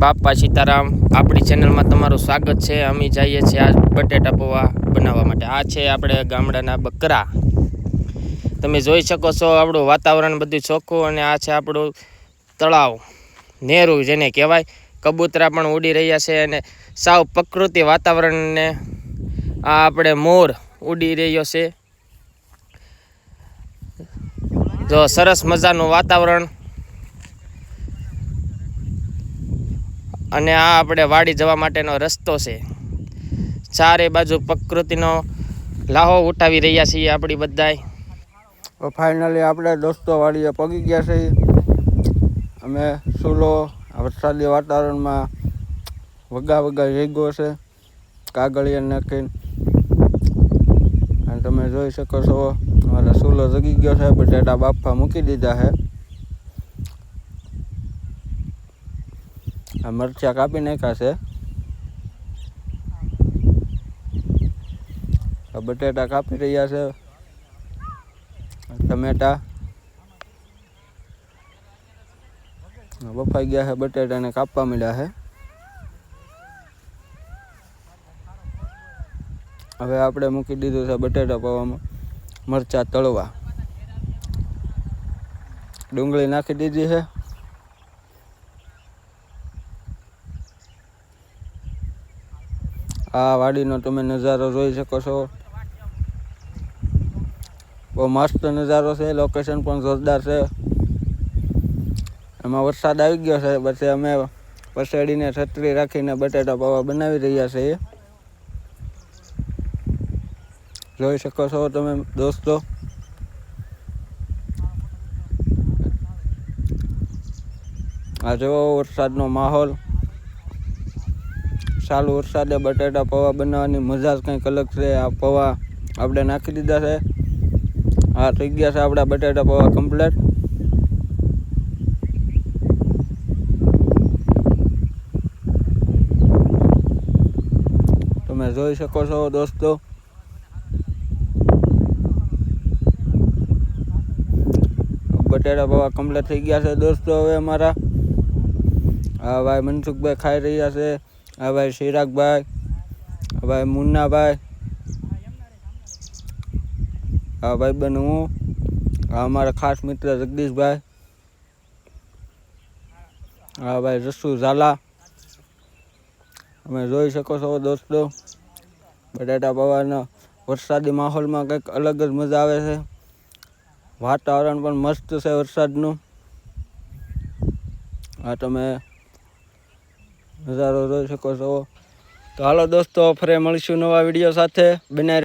બાપા સીતારામ, આપણી ચેનલમાં તમારું સ્વાગત છે. અમે જઈએ છીએ આ બટેટા પૌવા બનાવવા માટે. આ છે આપણે ગામડાના બકરા. તમે જોઈ શકો છો આપણું વાતાવરણ બધું ચોખ્ખું અને આ છે આપણું તળાવ. નેરું જેને કહેવાય. કબૂતરા પણ ઉડી રહ્યા છે અને સાવ પ્રકૃતિ વાતાવરણને આ આપણે મોર ઉડી રહ્યો છે. જો સરસ મજાનું વાતાવરણ અને આ આપણે વાડી જવા માટેનો રસ્તો છે. ચારે બાજુ પ્રકૃતિનો લાહો ઉઠાવી રહ્યા છીએ આપણી બધાય. ફાઇનલી આપણે દોસ્તો વાડીએ પગી ગયા છીએ અમે સુલો વરસાદી વાતાવરણમાં વગા વગા જઈગો છે. કાગળિયા નાખીને. અને તમે જોઈ શકો છો, અમારા સુલો જગી ગયો છે, બટેટા બાફા મૂકી દીધા છે. આ મરચાં કાપી નાખ્યા છે. આ બટેટા કાપી રહ્યા છે. ટમેટા. બફાઈ ગયા છે બટેટાને કાપવા મળ્યા છે. હવે આપણે મૂકી દીધું છે બટેટા પવામાં મરચાં તળવા. ડુંગળી નાખી દીધી છે. આ વાડીનો તમે નજારો જોઈ શકો છો. બહુ મસ્ત નજારો છે લોકેશન પણ જોરદાર છે. એમાં વરસાદ આવી ગયો છે, પછી અમે પસેડીને છત્રી રાખીને બટેટા પાવા બનાવી રહ્યા છીએ. જોઈ શકો છો તમે દોસ્તો. આ જેવો વરસાદનો માહોલ. ચાલુ વરસાદે બટેટા, પૌવા બનાવવાની મજા જ કંઈક અલગ છે. આ પૌવા આપણે નાખી દીધા છે. આ થઈ ગયા છે આપણા બટેટા, પૌવા કમ્પ્લેટ તમે જોઈ શકો છો દોસ્તો. બટેટા, પૌવા કમ્પ્લેટ થઈ ગયા છે દોસ્તો હવે અમારા. હા ભાઈ મનસુખભાઈ ખાઈ રહ્યા છે. આ ભાઈ શિરાગભાઈ આ ભાઈ મુન્નાભાઈ, આ ભાઈ બન હું, આ અમારા ખાસ મિત્ર જગદીશભાઈ હા ભાઈ રસુ ઝાલા. તમે જોઈ શકો છો દોસ્તો, બટાટા પવારના વરસાદી માહોલમાં કંઈક અલગ જ મજા આવે છે. વાતાવરણ પણ મસ્ત છે વરસાદનું. આ તમે નજારો જોઈ શકો છો. તો હાલો દોસ્તો ફરી મળીશું નવા વીડિયો સાથે. બનાવી